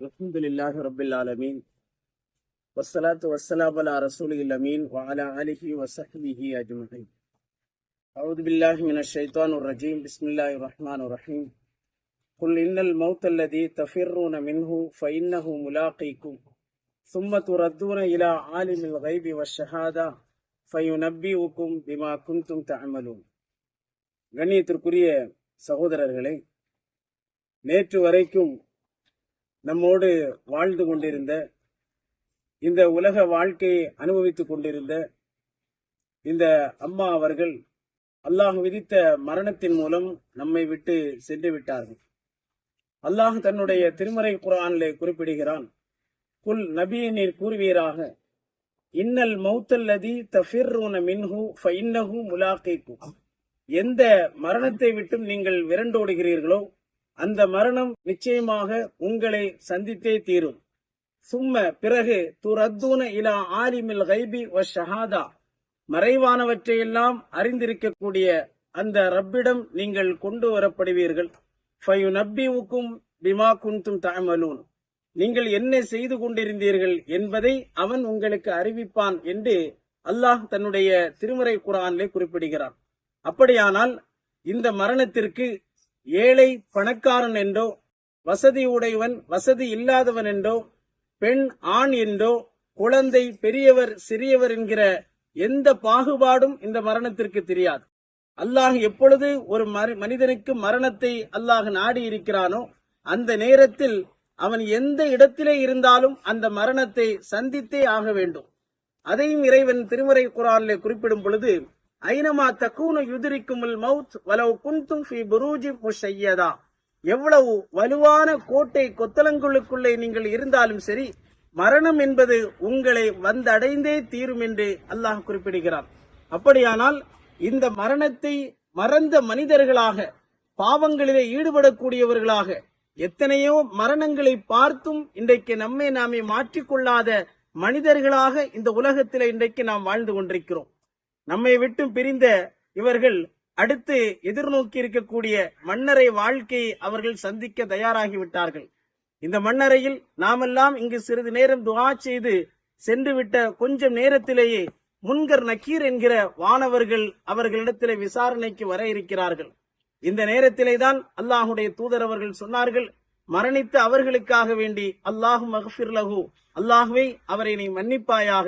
الحمد لله رب العالمين والصلاة والسلام على رسول الأمين وعلى آله وصحبه أجمعين أعوذ بالله من الشيطان الرجيم بسم الله الرحمن الرحيم قل إن الموت الذي تفرون منه فإنه ملاقيكم ثم تردون إلى عالم الغيب والشهادة فينبئكم بما كنتم تعملون கண்ணியத்திற்குரிய சகோதரர்களே நேற்று வரைக்கும் நம்மோடு வாழ்ந்து கொண்டிருந்த இந்த உலக வாழ்க்கையை அனுபவித்துக் கொண்டிருந்த இந்த அம்மா அவர்கள் அல்லாஹ் விதித்த மரணத்தின் மூலம் நம்மை விட்டு சென்று விட்டார்கள். அல்லாஹ் தன்னுடைய திருமறை குரானிலே குறிப்பிடுகிறான் குல் நபியை நீர் கூறுவீராக இன்னல் மௌத்தல்லதி தஃபிர்ரூன மின்ஹு ஃபைன்னஹு முலாqikum எந்த மரணத்தை விட்டும் நீங்கள் விரண்டோடுகிறீர்களோ அந்த மரணம் நிச்சயமாக உங்களை சந்தித்தே தீரும். சும்ம பிறகு துரத்தூன இலா ஆலிமில் கைபி வ ஷஹாதா. மறைவானவற்றையெல்லாம் அறிந்திருக்கக்கூடிய அந்த ரப்பிடம் நீங்கள் கொண்டு வரப்படுவீர்கள். ஃபயு நப்பிவுக்கும் பிமா குந்தும் தாமலூன் நீங்கள் என்ன செய்து கொண்டிருந்தீர்கள் என்பதை அவன் உங்களுக்கு அறிவிப்பான் என்று அல்லாஹ் தன்னுடைய திருமறை குரானிலே குறிப்பிடுகிறான். அப்படியானால் இந்த மரணத்திற்கு ஏழை பணக்காரன் என்றோ வசதி உடையவன் வசதி இல்லாதவன் என்றோ பெண் ஆண் என்றோ குழந்தை பெரியவர் சிறியவர் என்கிற எந்த பாகுபாடும் இந்த மரணத்திற்கு தெரியாது. அல்லாஹ் எப்பொழுது ஒரு மனிதனுக்கு மரணத்தை அல்லாஹ் நாடி இருக்கிறானோ அந்த நேரத்தில் அவன் எந்த இடத்திலே இருந்தாலும் அந்த மரணத்தை சந்தித்தே ஆக வேண்டும். அதையும் இறைவன் திருமறை குரானிலே குறிப்பிடும் பொழுது ஐனமா தக்கூனு யுதிரிக்குமுல் மவுத் வலவு குந்தும் ஃபி புரூஜி முஷையதா. எவ்வளவு வலுவான கோட்டை கொத்தலங்களுக்குள்ளே நீங்கள் இருந்தாலும் சரி மரணம் என்பது உங்களை வந்தடைந்தே தீரும் என்று அல்லாஹ் குறிப்பிடுகிறான். அப்படியானால் இந்த மரணத்தை மறந்த மனிதர்களாக பாவங்களிலே ஈடுபடக்கூடியவர்களாக எத்தனையோ மரணங்களை பார்த்தும் இன்றைக்கு நம்மை நாமே மாற்றிக்கொள்ளாத மனிதர்களாக இந்த உலகத்தில் இன்றைக்கு நாம் வாழ்ந்து கொண்டிருக்கிறோம். நம்மை விட்டு பிரிந்த இவர்கள் அடுத்து எதிர்நோக்கி இருக்கக்கூடிய மன்னரை வாழ்க்கையை அவர்கள் சந்திக்க தயாராகிவிட்டார்கள். இந்த மன்னரையில் நாமெல்லாம் இங்கு சிறிது நேரம் துவா செய்து சென்று விட்ட கொஞ்சம் நேரத்திலேயே முன்கர் நக்கீர் என்கிற வானவர்கள் அவர்களிடத்திலே விசாரணைக்கு வர இருக்கிறார்கள். இந்த நேரத்திலே தான் அல்லாஹுடைய தூதர் அவர்கள் சொன்னார்கள் மரணித்த அவர்களுக்காக வேண்டி அல்லாஹு மகஃபிர் லஹு அல்லாஹுவை அவரை நீ மன்னிப்பாயாக.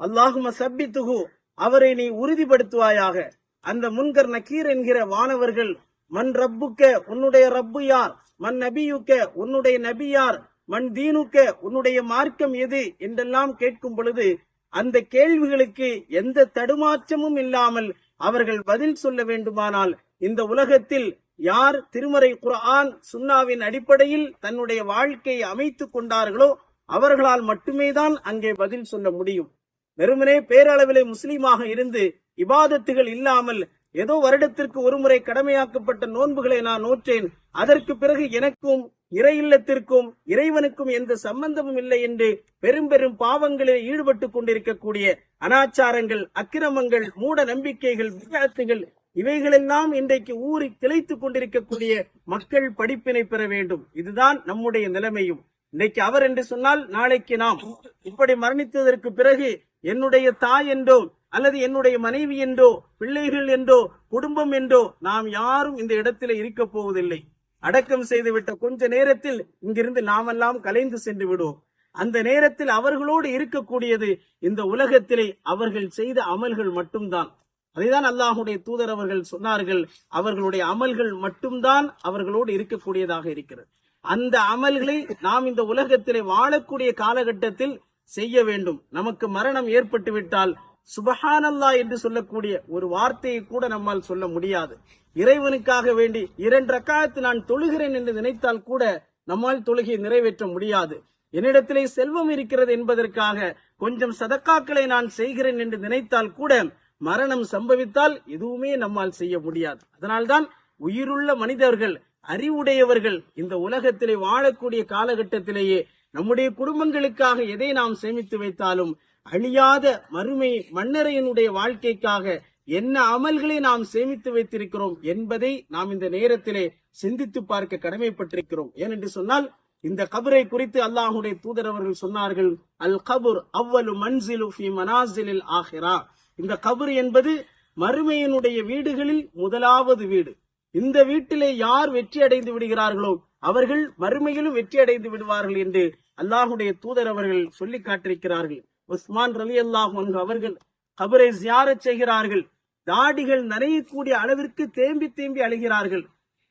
அல்லாஹும சப்பித்துகு அவரை நீ உறுதிப்படுத்துவாயாக. அந்த முன்கர் நக்கீர் என்கிற வானவர்கள் மண் ரப்புக்க உன்னுடைய ரப்பு யார்? மன் நபியுக்க உன்னுடைய நபி யார்? மண் தீனுக்க உன்னுடைய மார்க்கம் எது? என்றெல்லாம் கேட்கும் பொழுது அந்த கேள்விகளுக்கு எந்த தடுமாற்றமும் இல்லாமல் அவர்கள் பதில் சொல்ல வேண்டுமானால் இந்த உலகத்தில் யார் திருமறை குரான் சுன்னாவின் அடிப்படையில் தன்னுடைய வாழ்க்கையை அமைத்துக் கொண்டார்களோ அவர்களால் மட்டுமே தான் அங்கே பதில் சொல்ல முடியும். வெறுமனே பேரளவிலே முஸ்லீமாக இருந்து இபாதத்துகள் இல்லாமல் ஏதோ வருடத்திற்கு ஒருமுறை கடமையாக்கப்பட்ட நோன்புகளை நான் நோற்றேன். அதற்கு பிறகு எனக்கும் இறை இல்லத்திற்கும் இறைவனுக்கும் எந்த சம்பந்தமும் இல்லை என்று பெரும் பெரும் பாவங்களில் ஈடுபட்டு கொண்டிருக்கக்கூடிய அனாச்சாரங்கள் அக்கிரமங்கள் மூட நம்பிக்கைகள் விளையாட்டுகள் இவைகளெல்லாம் இன்றைக்கு ஊறி திளைத்துக் கொண்டிருக்கக்கூடிய மக்கள் படிப்பினை பெற வேண்டும். இதுதான் நம்முடைய நிலைமையும். இன்னைக்கு அவர் என்று சொன்னால் நாளைக்கு நாம். இப்படி மரணித்ததற்கு பிறகு என்னுடைய தாய் என்றோ அல்லது என்னுடைய மனைவி என்றோ பிள்ளைகள் என்றோ குடும்பம் என்றோ நாம் யாரும் இந்த இடத்துல இருக்க போவதில்லை. அடக்கம் செய்துவிட்ட கொஞ்ச நேரத்தில் இங்கிருந்து நாமெல்லாம் கலைந்து சென்று விடுவோம். அந்த நேரத்தில் அவர்களோடு இருக்கக்கூடியது இந்த உலகத்திலே அவர்கள் செய்த அமல்கள் மட்டும்தான். அதைதான் அல்லாஹுடைய தூதர் அவர்கள் சொன்னார்கள். அவர்களுடைய அமல்கள் மட்டும்தான் அவர்களோடு இருக்கக்கூடியதாக இருக்கிறது. அந்த அமல்களை நாம் இந்த உலகத்திலே வாழக்கூடிய காலகட்டத்தில் செய்ய வேண்டும். நமக்கு மரணம் ஏற்பட்டுவிட்டால் சுபஹானல்லா என்று சொல்லக்கூடிய ஒரு வார்த்தையை கூட நம்மால் சொல்ல முடியாது. இறைவனுக்காக வேண்டி இரண்டு ரக்காயத்து நான் தொழுகிறேன் என்று நினைத்தால் கூட நம்மால் தொழுகையை நிறைவேற்ற முடியாது. என்னிடத்திலே செல்வம் இருக்கிறது என்பதற்காக கொஞ்சம் சதக்காக்களை நான் செய்கிறேன் என்று நினைத்தால் கூட மரணம் சம்பவித்தால் எதுவுமே நம்மால் செய்ய முடியாது. அதனால்தான் உயிருள்ள மனிதர்கள் அறிவுடையவர்கள் இந்த உலகத்திலே வாழக்கூடிய காலகட்டத்திலேயே நம்முடைய குடும்பங்களுக்காக எதை நாம் சேமித்து வைத்தாலும் அழியாத மறுமை மன்னரையனுடைய வாழ்க்கைக்காக என்ன அமல்களை நாம் சேமித்து வைத்திருக்கிறோம் என்பதை நாம் இந்த நேரத்திலே சிந்தித்து பார்க்க கடமைப்பட்டிருக்கிறோம். ஏனென்று சொன்னால் இந்த கபரை குறித்து அல்லாஹுடைய தூதர் அவர்கள் சொன்னார்கள் அல் கபுர் அவ்வலு மன்சிலு ஃபி மனாசிலில் ஆஹிரா. இந்த கபர் என்பது மறுமையினுடைய வீடுகளில் முதலாவது வீடு. இந்த வீட்டிலே யார் வெற்றி அடைந்து விடுகிறார்களோ அவர்கள் மறுமையிலும் வெற்றி அடைந்து விடுவார்கள் என்று அல்லாஹுடைய தூதர் அவர்கள் சொல்லி காட்டிருக்கிறார்கள் உஸ்மான் ரலி அல்லாஹ் அவர்கள் கபரை ஜியாரச் செய்கிறார்கள். தாடிகள் நனையக்கூடிய அளவிற்கு தேம்பி தேம்பி அழுகிறார்கள்.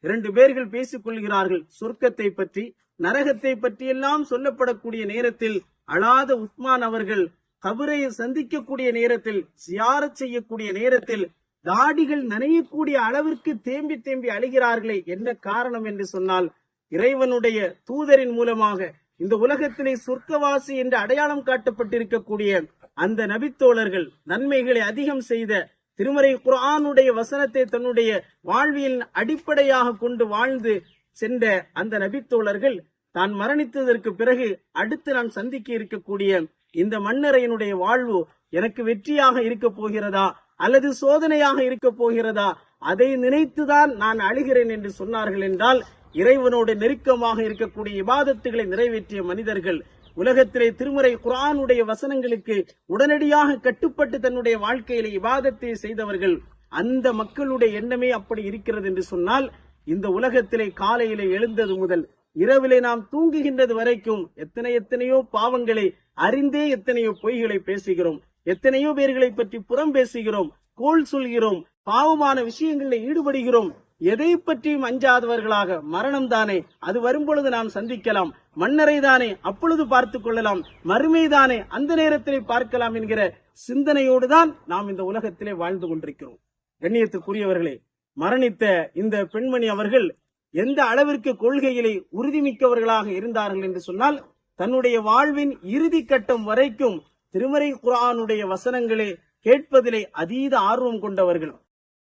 இரண்டு பேர்கள் பேசிக் கொள்கிறார்கள். சொர்க்கத்தை பற்றி நரகத்தை பற்றி எல்லாம் சொல்லப்படக்கூடிய நேரத்தில் அழாத உஸ்மான் அவர்கள் கபரை சந்திக்கக்கூடிய நேரத்தில் சியார செய்யக்கூடிய நேரத்தில் தாடிகள் நனையக்கூடிய அளவிற்கு தேம்பி தேம்பி அழுகிறார்களே என்ன காரணம் என்று சொன்னால் இறைவனுடைய தூதரின் மூலமாக இந்த உலகத்திலே சொர்க்கவாசி என்று அடையாளம் காட்டப்பட்டிருக்கக்கூடிய அந்த நபித்தோழர்கள் நன்மைகளை அதிகம் செய்த திருமறை குரானுடைய வசனத்தை தன்னுடைய வாழ்வியல் அடிப்படையாக கொண்டு வாழ்ந்து சென்ற அந்த நபித்தோழர்கள் தான் மரணித்ததற்கு பிறகு அடுத்து நான் சந்திக்க இருக்கக்கூடிய இந்த மன்னரையனுடைய வாழ்வு எனக்கு வெற்றியாக இருக்க போகிறதா? அல்லது சோதனையாக இருக்க போகிறதா? அதை நினைத்துதான் நான் அழுகிறேன் என்று சொன்னார்கள் என்றால் இறைவனோடு நெருக்கமாக இருக்கக்கூடிய இபாதத்துகளை நிறைவேற்றிய மனிதர்கள் உலகத்திலே திருமுறை குரானுடைய வசனங்களுக்கு உடனடியாக கட்டுப்பட்டு தன்னுடைய வாழ்க்கையில இபாதத்தை செய்தவர்கள் அந்த மக்களுடைய எண்ணமே அப்படி இருக்கிறது என்று சொன்னால் இந்த உலகத்திலே காலையிலே எழுந்தது முதல் இரவிலே நாம் தூங்குகின்றது வரைக்கும் எத்தனை எத்தனையோ பாவங்களை அறிந்தே எத்தனையோ பொய்களை பேசுகிறோம். எத்தனையோ பேர்களை பற்றி புறம் பேசுகிறோம் கோல் சொல்கிறோம் பாவமான விஷயங்களில் ஈடுபடுகிறோம். எதை பற்றியும் அஞ்சாதவர்களாக மரணம் தானே? அது வரும்பொழுது நாம் சந்திக்கலாம். மன்னரை தானே அப்பொழுது பார்த்துக் கொள்ளலாம். மறுமை தானே அந்த நேரத்திலே பார்க்கலாம் என்கிற சிந்தனையோடு தான் நாம் இந்த உலகத்திலே வாழ்ந்து கொண்டிருக்கிறோம். கண்ணியத்துக்குரியவர்களே மரணித்த இந்த பெண்மணி அவர்கள் எந்த அளவிற்கு கொள்கையிலே உறுதிமிக்கவர்களாக இருந்தார்கள் என்று சொன்னால் தன்னுடைய வாழ்வின் இறுதி கட்டம் வரைக்கும் திருமறை குரானுடைய வசனங்களே கேட்பதிலே அதீத ஆர்வம் கொண்டவர்கள்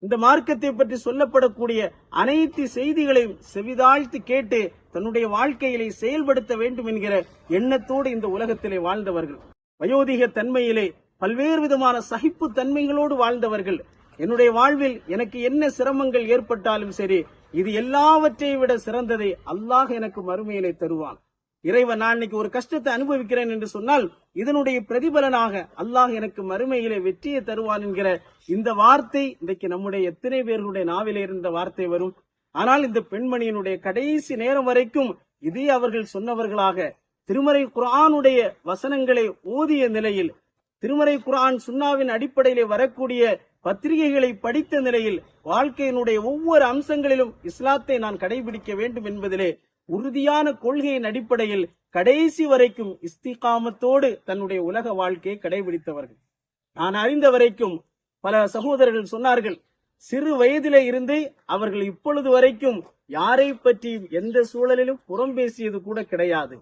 இந்த மார்க்கத்தை பற்றி சொல்லப்படக்கூடிய அனைத்து செய்திகளையும் செவிதாழ்த்து கேட்டு தன்னுடைய வாழ்க்கையிலே செயல்படுத்த வேண்டும் என்கிற எண்ணத்தோடு இந்த உலகத்திலே வாழ்ந்தவர்கள். வயோதிக தன்மையிலே பல்வேறு விதமான சகிப்பு தன்மைகளோடு வாழ்ந்தவர்கள். என்னுடைய வாழ்வில் எனக்கு என்ன சிரமங்கள் ஏற்பட்டாலும் சரி இது எல்லாவற்றை விட சிறந்ததை அல்லாஹ் எனக்கு மறுமையிலே தருவான். இறைவன் நான் இன்னைக்கு ஒரு கஷ்டத்தை அனுபவிக்கிறேன் என்று சொன்னால் இதனுடைய பிரதிபலனாக அல்லாஹ் எனக்கு மறுமையிலே வெற்றியை தருவான் என்கிற இந்த வார்த்தை இன்றைக்கு நம்முடைய எத்தனை பேர்களுடைய நாவிலே இருந்த வார்த்தை வரும். ஆனால் இந்த பெண்மணியினுடைய கடைசி நேரம் வரைக்கும் இதே அவர்கள் சொன்னவர்களாக திருமறை குரானுடைய வசனங்களை ஓதிய நிலையில் திருமறை குரான் சுன்னாவின் அடிப்படையிலே வரக்கூடிய பத்திரிகைகளை படித்த நிலையில் வாழ்க்கையினுடைய ஒவ்வொரு அம்சங்களிலும் இஸ்லாத்தை நான் கடைபிடிக்க வேண்டும் என்பதிலே உறுதியான கொள்கையின் அடிப்படையில் கடைசி வரைக்கும் இஸ்திகாமத்தோடு தன்னுடைய உலக வாழ்க்கையை கடைபிடித்தவர்கள். நான் அறிந்த வரைக்கும் பல சகோதரர்கள் சொன்னார்கள் சிறு வயதிலே இருந்து அவர்கள் இப்பொழுது வரைக்கும் யாரை பற்றி எந்த சூழலிலும் புறம் பேசியது கூட கிடையாது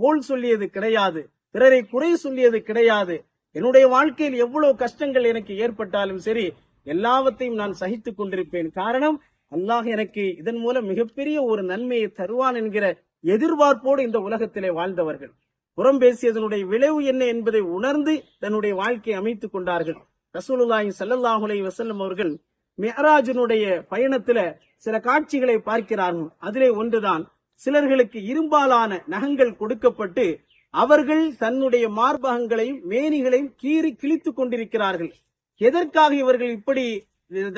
போல் சொல்லியது கிடையாது பிறரை குறை சொல்லியது கிடையாது. என்னுடைய வாழ்க்கையில் எவ்வளவு கஷ்டங்கள் எனக்கு ஏற்பட்டாலும் சரி எல்லாவற்றையும் நான் சகித்துக் கொண்டிருப்பேன். காரணம் அல்லாஹ் எனக்கு இதன் மூலம் மிகப்பெரிய ஒரு நன்மையை தருவான் என்கிற எதிர்பார்ப்போடு இந்த உலகத்திலே வாழ்ந்தவர்கள். புறம் பேசியதனுடைய விளைவு என்ன என்பதை உணர்ந்து தன்னுடைய வாழ்க்கையை அமைத்துக் கொண்டார்கள். ரசூலுல்லாஹி ஸல்லல்லாஹு வசல்லம் அவர்கள் மெஹராஜனுடைய பயணத்துல சில காட்சிகளை பார்க்கிறார்கள் அதிலே ஒன்றுதான் சிலர்களுக்கு இரும்பாலான நகங்கள் கொடுக்கப்பட்டு அவர்கள் தன்னுடைய மார்பகங்களையும் மேனிகளையும் கீறி கிழித்துக் கொண்டிருக்கிறார்கள். எதற்காக இவர்கள் இப்படி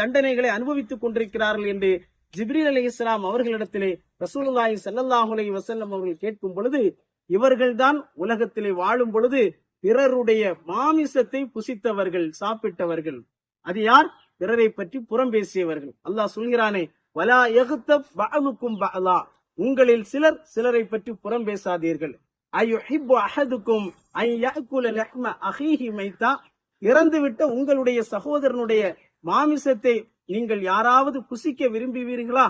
தண்டனைகளை அனுபவித்துக் கொண்டிருக்கிறார்கள் என்று ஜிப்ரீல் அலி இஸ்லாம் அவர்களிடத்திலே ரசூலுல்லாஹி சல்லல்லாஹுலை அலைஹி வஸல்லம் அவர்கள் கேட்கும் பொழுது இவர்கள்தான் உலகத்திலே வாழும் பொழுது பிறருடைய மாமிசத்தை புசித்தவர்கள் சாப்பிட்டவர்கள். அது யார்? பிறரை பற்றி புறம் பேசியவர்கள். அல்லாஹ் சொல்கிறானே வலா எகுத்த பஅலுக்கும் பஅலா. உங்களில் சிலர் சிலரை பற்றி புறம் பேசாதீர்கள். ஐயுஹிப்பு அஹதுக்கும் ஐ யஅகுல லஹ்ம அஹீஹி மைத்தா. இறந்துவிட்ட உங்களுடைய சகோதரனுடைய மாமிசத்தை நீங்கள் யாராவது புசிக்க விரும்புவீர்களா?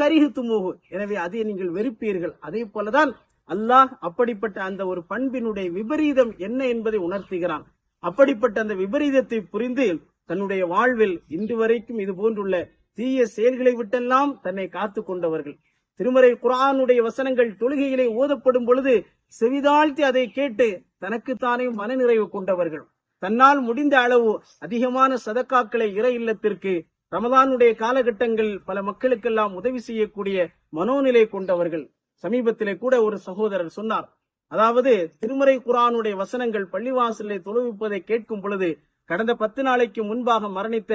கரிகுத்துமோகு எனவே அதை நீங்கள் வெறுப்பீர்கள். அதே போலதான் அல்லாஹ் அப்படிப்பட்ட அந்த ஒரு பண்பினுடைய விபரீதம் என்ன என்பதை உணர்த்துகிறான். அப்படிப்பட்ட அந்த விபரீதத்தை புரிந்து தன்னுடைய வாழ்வில் இன்று வரைக்கும் இது போன்றுள்ள தீய செயல்களை விட்டெல்லாம் தன்னை காத்து கொண்டவர்கள். திருமறை குரானுடைய வசனங்கள் தொழுகையிலே ஓதப்படும் பொழுது செவிதாழ்த்தி அதை கேட்டு தனக்குத்தானே மனநிறைவு கொண்டவர்கள். தன்னால் முடிந்த அளவு அதிகமான சதக்காக்களை இறை இல்லத்திற்கு ரமதானுடைய காலகட்டங்கள் பல மக்களுக்கெல்லாம் உதவி செய்யக்கூடிய மனோநிலை கொண்டவர்கள். சமீபத்திலே கூட ஒரு சகோதரர் சொன்னார். அதாவது திருமறை குரானுடைய வசனங்கள் பள்ளிவாசலை தொழுவிப்பதை கேட்கும் பொழுது கடந்த பத்து நாளைக்கு முன்பாக மரணித்த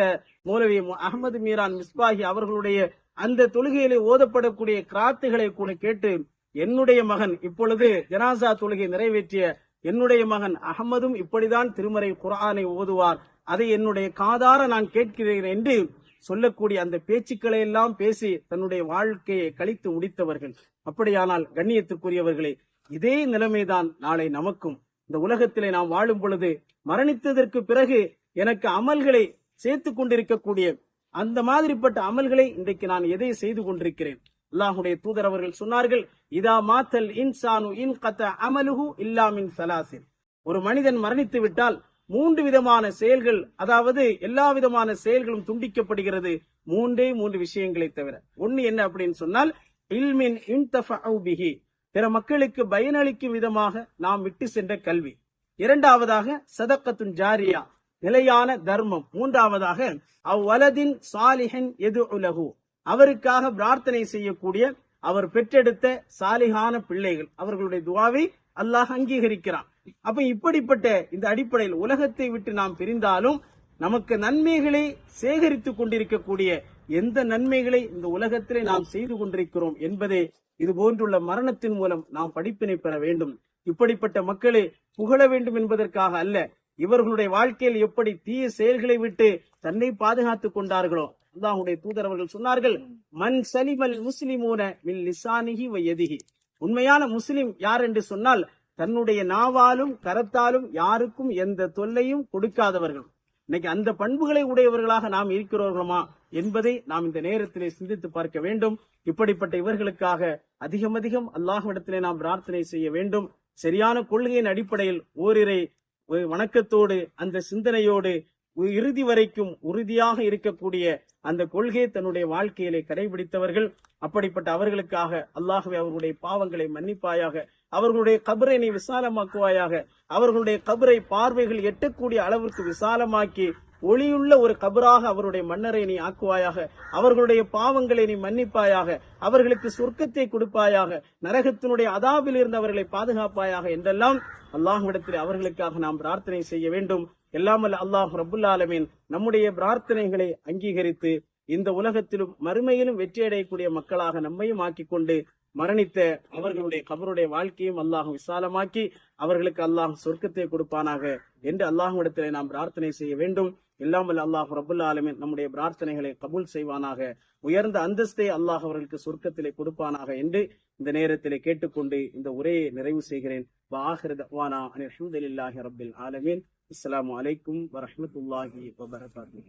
மௌலவி அகமது மீரான் மிஸ்பாஹி அவர்களுடைய அந்த தொழுகையிலே ஓதப்படக்கூடிய கிராத்துகளை கூட கேட்டு என்னுடைய மகன் இப்பொழுது ஜனாசா தொழுகை நிறைவேற்றிய என்னுடைய மகன் அகமதும் இப்படிதான் திருமறை குரானை ஓதுவார். அதை என்னுடைய காதார நான் கேட்கிறேன் என்று சொல்லக்கூடிய அந்த பேச்சுக்களை எல்லாம் பேசி தன்னுடைய வாழ்க்கையை கழித்து முடித்தவர்கள். அப்படியானால் கண்ணியத்துக்குரியவர்களே இதே நிலைமைதான் நாளை நமக்கும். இந்த உலகத்திலே நாம் வாழும் பொழுது மரணித்ததற்கு பிறகு எனக்கு அமல்களை சேர்த்து கொண்டிருக்கக்கூடிய அந்த மாதிரிப்பட்ட அமல்களை இன்றைக்கு நான் எதை செய்து கொண்டிருக்கிறேன்? அல்லாஹுடைய தூதர் அவர்கள் சொன்னார்கள் இதா மாத்தல் இன்சானு இன் கத்த அமலுஹு இல்லாமின் சலாசில் ஒரு மனிதன் மரணித்து விட்டால் மூன்று விதமான செயல்கள் அதாவது எல்லா விதமான செயல்களும் துண்டிக்கப்படுகிறது மூன்றே மூன்று விஷயங்களை தவிர. ஒன்னு என்ன அப்படின்னு சொன்னால் இல்மின் பிஹி. பிற மக்களுக்கு பயனளிக்கும் விதமாக நாம் விட்டு சென்ற கல்வி. இரண்டாவதாக சதக்கத்துன் ஜாரியா நிலையான தர்மம். மூன்றாவதாக அவ்வலதின் சாலிஹன் எது உலகு அவருக்காக பிரார்த்தனை செய்யக்கூடிய அவர் பெற்றெடுத்த சாலிகான பிள்ளைகள் அவர்களுடைய துவாவை அல்லாஹ் அங்கீகரிக்கிறான். அப்ப இப்படிப்பட்ட இந்த அடிப்படையில் உலகத்தை விட்டு நாம் பிரிந்தாலும் நமக்கு நன்மைகளை சேகரித்துக் கொண்டிருக்கக்கூடிய எந்த நன்மைகளை இந்த உலகத்திலே நாம் செய்து கொண்டிருக்கிறோம் என்பதை இது போன்றுள்ள மரணத்தின் மூலம் நாம் படிப்பினை பெற வேண்டும். இப்படிப்பட்ட மக்களை புகழ வேண்டும் என்பதற்காக அல்ல இவர்களுடைய வாழ்க்கையில் எப்படி தீய செயல்களை விட்டு தன்னை பாதுகாத்துக் கொண்டார்களோ அல்லாஹுடைய தூதர் அவர்கள் சொன்னார்கள் மன் சலிமல் முஸ்லிமூன மில் லிசானிஹி வயதிஹி. உண்மையான முஸ்லிம் யார் என்று சொன்னால் தன்னுடைய நாவாலும் கரத்தாலும் யாருக்கும் எந்த தொல்லையும் கொடுக்காதவர்கள். இன்னைக்கு அந்த பண்புகளை உடையவர்களாக நாம் இருக்கிறோர்களா என்பதை நாம் இந்த நேரத்திலே சிந்தித்து பார்க்க வேண்டும். இப்படிப்பட்ட இவர்களுக்காக அதிகம் அதிகம் அல்லாஹ்விடத்திலே நாம் பிரார்த்தனை செய்ய வேண்டும். சரியான கொள்கையின் அடிப்படையில் ஓரிரை வணக்கத்தோடு அந்த சிந்தனையோடு இறுதி வரைக்கும் உறுதியாக இருக்கக்கூடிய அந்த கொள்கையை தன்னுடைய வாழ்க்கையிலே கடைபிடித்தவர்கள் அப்படிப்பட்ட அவர்களுக்காக அல்லாகவே அவர்களுடைய பாவங்களை மன்னிப்பாயாக அவர்களுடைய கபரை நீ விசாலமாக்குவாயாக அவர்களுடைய கபரை பார்வைகள் எட்டக்கூடிய அளவிற்கு விசாலமாக்கி ஒளியுள்ள ஒரு கபராக அவருடைய மன்னரை நீ ஆக்குவாயாக அவர்களுடைய பாவங்களை நீ மன்னிப்பாயாக அவர்களுக்கு சொர்க்கத்தை கொடுப்பாயாக நரகத்தினுடைய அதாவில் இருந்து அவர்களை பாதுகாப்பாயாக என்றெல்லாம் அல்லாஹ்விடத்தில் அவர்களுக்காக நாம் பிரார்த்தனை செய்ய வேண்டும். எல்லாமல் அல்லாஹ் ரபுல்லாலமீன் நம்முடைய பிரார்த்தனைகளை அங்கீகரித்து இந்த உலகத்திலும் மறுமையிலும் வெற்றியடையக்கூடிய மக்களாக நம்மையும் ஆக்கிக்கொண்டு மரணித்த அவர்களுடைய கபருடைய வாழ்க்கையும் அல்லாஹ் விசாலமாக்கி அவர்களுக்கு அல்லாஹ் சொர்க்கத்தை கொடுப்பானாக என்று அல்லாஹ் இடத்திலே நாம் பிரார்த்தனை செய்ய வேண்டும். இல்லாமல் அல்லாஹ் ரபுல்லா ஆலமின் நம்முடைய பிரார்த்தனைகளை கபூல் செய்வானாக. உயர்ந்த அந்தஸ்தை அல்லாஹ் அவர்களுக்கு சொர்க்கத்திலே கொடுப்பானாக என்று இந்த நேரத்திலே கேட்டுக்கொண்டு இந்த உரையை நிறைவு செய்கிறேன். அலமதுல்லாஹி ரபில் ஆலமீன். அஸ்லாம் வலைக்கும் வரமத்துல்லாஹி வபரகாத்து